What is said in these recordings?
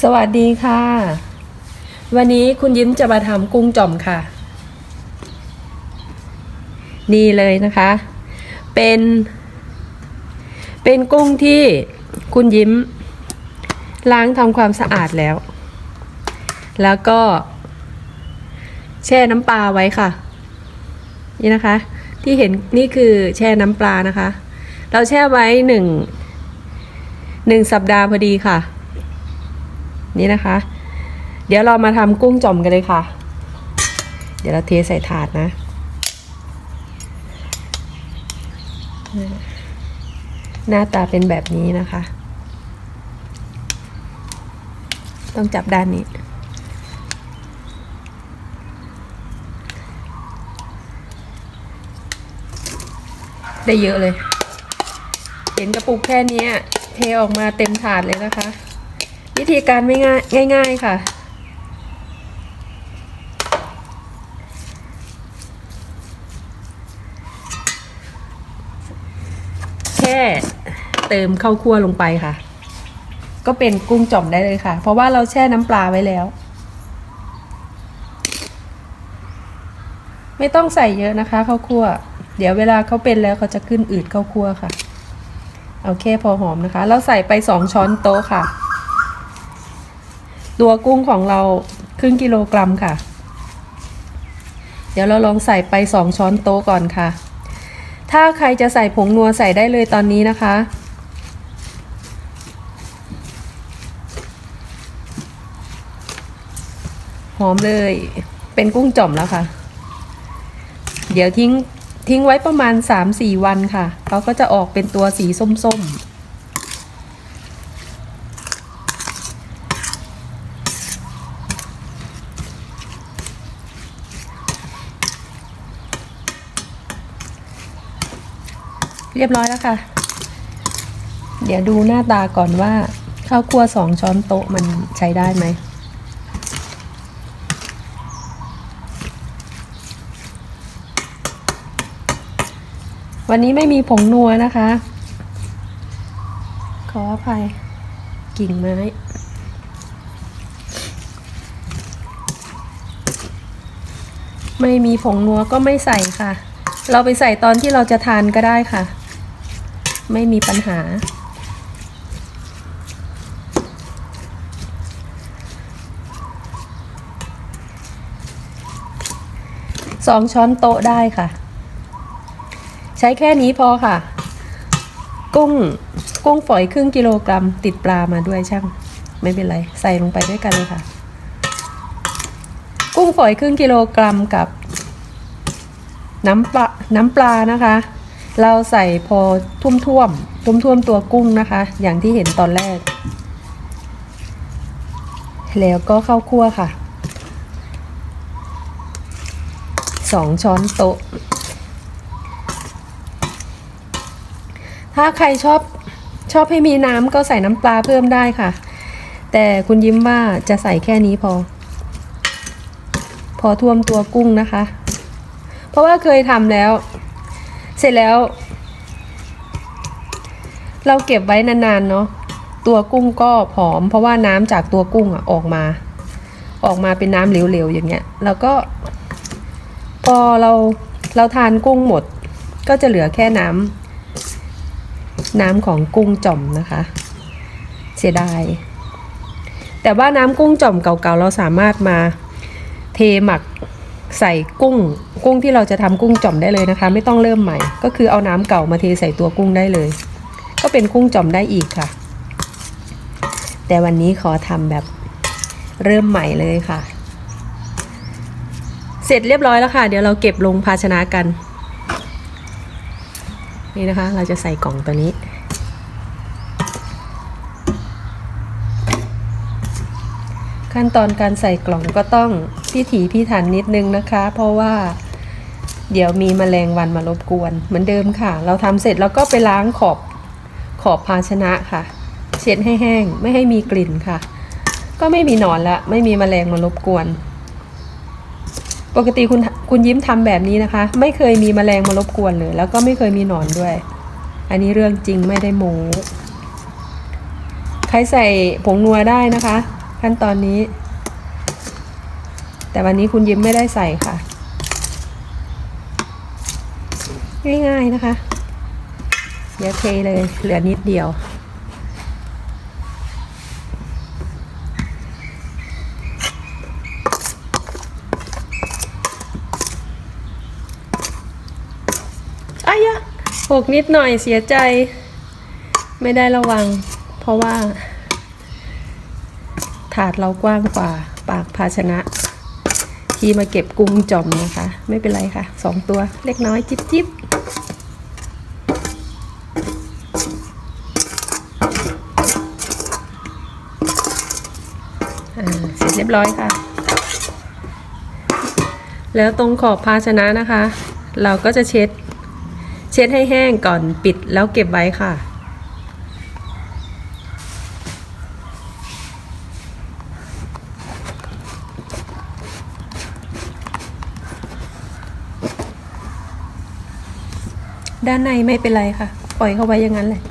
สวัสดีค่ะ วันนี้คุณยิ้มจะมาทำกุ้งจ่อมค่ะ นี่เลยนะคะ เป็น เป็นกุ้งที่คุณยิ้ม ล้างทำความสะอาดแล้ว แล้วก็ แช่น้ำปลาไว้ค่ะ นี่นะคะ ที่เห็นนี่คือแช่น้ำปลานะคะ เราแช่ไว้หนึ่งหนึ่งสัปดาห์พอดีค่ะ นี่นะคะ เดี๋ยวเรามาทำกุ้งจอมกันเลยค่ะ เดี๋ยวเราเทใส่ถาดนะ หน้าตาเป็นแบบนี้นะคะ ต้องจับด้านนี้ได้เยอะเลย เห็นกระปุกแค่นี้เทออกมาเต็มถาดเลยนะคะ วิธีการไม่ง่ายง่าย ๆ ค่ะ แค่เติมข้าวคั่วลงไปค่ะ ก็เป็นกุ้งจ่อมได้เลยค่ะ เพราะว่าเราแช่น้ำปลาไว้แล้ว ไม่ต้องใส่เยอะนะคะข้าวคั่ว เดี๋ยวเวลาเขาเป็นแล้วเขาจะขึ้นอืดข้าวคั่วค่ะ เอาแค่พอหอมนะคะ เราใส่ไปสองช้อนโต๊ะค่ะ ตัวกุ้งของเราครึ่งกิโลกรัมค่ะ เดี๋ยวเราลองใส่ไปสองช้อนโต๊ะก่อนค่ะ ถ้าใครจะใส่ผงนัวใส่ได้เลยตอนนี้นะคะ หอมเลย เป็นกุ้งจ่อมแล้วค่ะ เดี๋ยวทิ้งทิ้งไว้ประมาณ 3-4 วันค่ะ เขาก็จะออกเป็นตัวสีส้มๆ รียบร้อยแล้วค่ะ เดี๋ยวดูหน้าตาก่อนว่าข้าวคั่วสองช้อนโต๊ะมันใช้ได้ไหมวันนี้ไม่มีผงนัวนะคะ ขออภัยกิ่งไม้ ไม่มีผงนัวก็ไม่ใส่ค่ะ เราไปใส่ตอนที่เราจะทานก็ได้ค่ะ ไม่มีปัญหา สองช้อนโต๊ะได้ค่ะ ใช้แค่นี้พอค่ะ กุ้งกุ้งฝอยครึ่งกิโลกรัม ติดปลามาด้วยช่าง ไม่เป็นไร ใส่ลงไปด้วยกันเลยค่ะ กุ้งฝอยครึ่งกิโลกรัมกับน้ำปลาน้ำปลานะคะ เราใส่พอท่วมท่วมท่วมท่วมตัวกุ้งนะคะ อย่างที่เห็นตอนแรก แล้วก็ข้าวคั่วค่ะสองช้อนโต๊ะ ถ้าใครชอบชอบให้มีน้ำก็ใส่น้ำปลาเพิ่มได้ค่ะ แต่คุณยิ้มว่าจะใส่แค่นี้พอ พอท่วมตัวกุ้งนะคะ เพราะว่าเคยทำแล้ว เสร็จแล้ว เราเก็บไว้นานๆเนาะตัวกุ้งก็ผอม เพราะว่าน้ำจากตัวกุ้งอะออกมา ออกมาเป็นน้ำเหลวๆอย่างเงี้ย แล้วก็ พอเราเราทานกุ้งหมด ก็จะเหลือแค่น้ำน้ำของกุ้งจ่อมนะคะ เสียดาย แต่ว่าน้ำกุ้งจ่อมเก่าๆเราสามารถมาเทหมัก ใส่กุ้ง กุ้งที่เราจะทำกุ้งจ่อมได้เลยนะคะ ไม่ต้องเริ่มใหม่ ก็คือเอาน้ำเก่ามาเทใส่ตัวกุ้งได้เลย ก็เป็นกุ้งจ่อมได้อีกค่ะ แต่วันนี้ขอทำแบบเริ่มใหม่เลยค่ะ เสร็จเรียบร้อยแล้วค่ะ เดี๋ยวเราเก็บลงภาชนะกัน นี่นะคะ เราจะใส่กล่องตัวนี้ขั้นตอนการใส่กล่องก็ต้อง พิถีพิถันนิดนึงนะคะ เพราะว่าเดี๋ยวมีแมลงวันมารบกวน เหมือนเดิมค่ะ เราทำเสร็จแล้วก็ไปล้างขอบขอบภาชนะค่ะ เช็ดให้แห้งไม่ให้มีกลิ่นค่ะ ก็ไม่มีหนอนละไม่มีแมลงมารบกวน ปกติคุณคุณยิ้มทำแบบนี้นะคะ ไม่เคยมีแมลงมารบกวนเลย แล้วก็ไม่เคยมีหนอนด้วย อันนี้เรื่องจริงไม่ได้โม้ใครใส่ผงนัวได้นะคะ ขั้นตอนนี้ แต่วันนี้คุณยิ้มไม่ได้ใส่ค่ะ ง่ายๆนะคะ เดี๋ยวเทเลยเหลือนิดเดียวอายะหกนิดหน่อยเสียใจ ไม่ได้ระวัง เพราะว่า ถาดเรากว้างกว่าปากภาชนะ ที่มาเก็บกุ้งจอมนะคะ ไม่เป็นไรค่ะสองตัวเล็กน้อยจิ๊บจิ๊บอ่าเสร็จเรียบร้อยค่ะ แล้วตรงขอบภาชนะนะคะ เราก็จะเช็ด เช็ดให้แห้งก่อนปิดแล้วเก็บไว้ค่ะ ด้านในไม่เป็นไรค่ะ ปล่อยเข้าไว้อย่างนั้นแหละ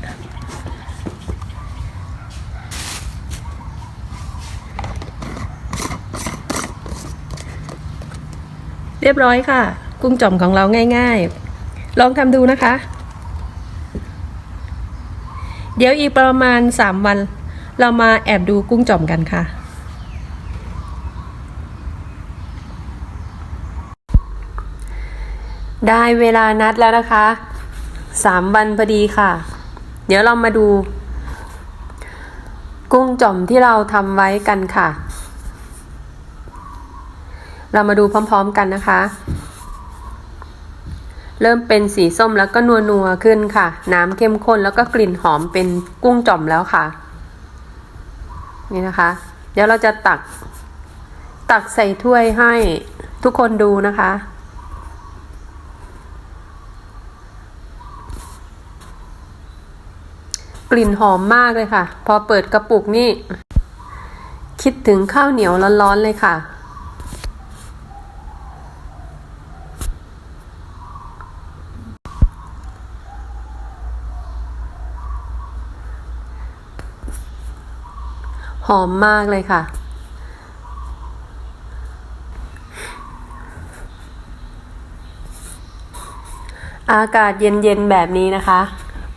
เรียบร้อยค่ะ กุ้งจ่อมของเราง่าย ๆ ลองทำดูนะคะ เดี๋ยวอีกประมาณ 3 วัน เรามาแอบดูกุ้งจ่อมกันค่ะ ได้เวลานัดแล้วนะคะ สามวันพอดีค่ะ เดี๋ยวเรามาดู กุ้งจ่อมที่เราทำไว้กันค่ะ เรามาดูพร้อมๆกันนะคะ เริ่มเป็นสีส้มแล้วก็นัวนัวๆขึ้นค่ะ น้ำเข้มข้นแล้วก็กลิ่นหอมเป็นกุ้งจ่อมแล้วค่ะ นี่นะคะ เดี๋ยวเราจะตัก ตักใส่ถ้วยให้ทุกคนดูนะคะ กลิ่นหอมมากเลยค่ะ พอเปิดกระปุกนี่ คิดถึงข้าวเหนียวร้อนๆเลยค่ะ หอมมากเลยค่ะอากาศเย็นๆ แบบนี้นะคะ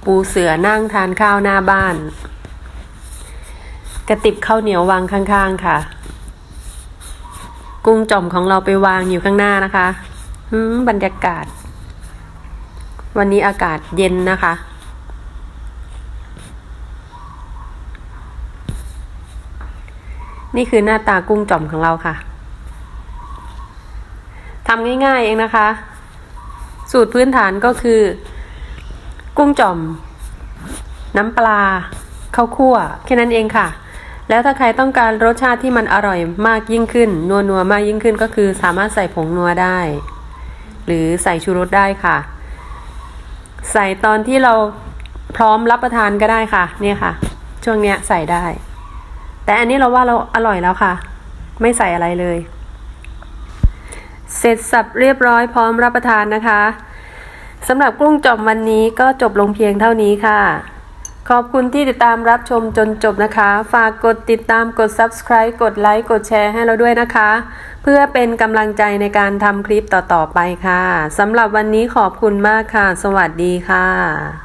ปูเสือนั่งทานข้าวหน้าบ้าน กระติบข้าวเหนียววางข้างๆค่ะ กุ้งจ่อมของเราไปวางอยู่ข้างหน้านะคะหืมบรรยากาศ วันนี้อากาศเย็นนะคะ นี่คือหน้าตากุ้งจ่อมของเราค่ะทำง่ายๆเองนะคะ สูตรพื้นฐานก็คือ กุ้งจ่อม น้ำปลาข้าวคั่วแค่นั้นเองค่ะ แล้วถ้าใครต้องการรสชาติที่มันอร่อยมากยิ่งขึ้น นัวนัวมากยิ่งขึ้นก็คือสามารถใส่ผงนัวได้ หรือใส่ชูรสได้ค่ะ ใส่ตอนที่เราพร้อมรับประทานก็ได้ค่ะ เนี่ยค่ะ ช่วงเนี้ยใส่ได้ แต่อันนี้เราว่าเราอร่อยแล้วค่ะ ไม่ใส่อะไรเลย เสร็จสับเรียบร้อยพร้อมรับประทานนะคะ สำหรับกุ้งจบวันนี้ก็จบลงเพียงเท่านี้ค่ะ ขอบคุณที่ติดตามรับชมจนจบนะคะ ฝากกดติดตามกด subscribe กดไลค์กดแชร์ให้เราด้วยนะคะ เพื่อเป็นกำลังใจในการทำคลิปต่อๆไปค่ะสำหรับวันนี้ขอบคุณมากค่ะ สวัสดีค่ะ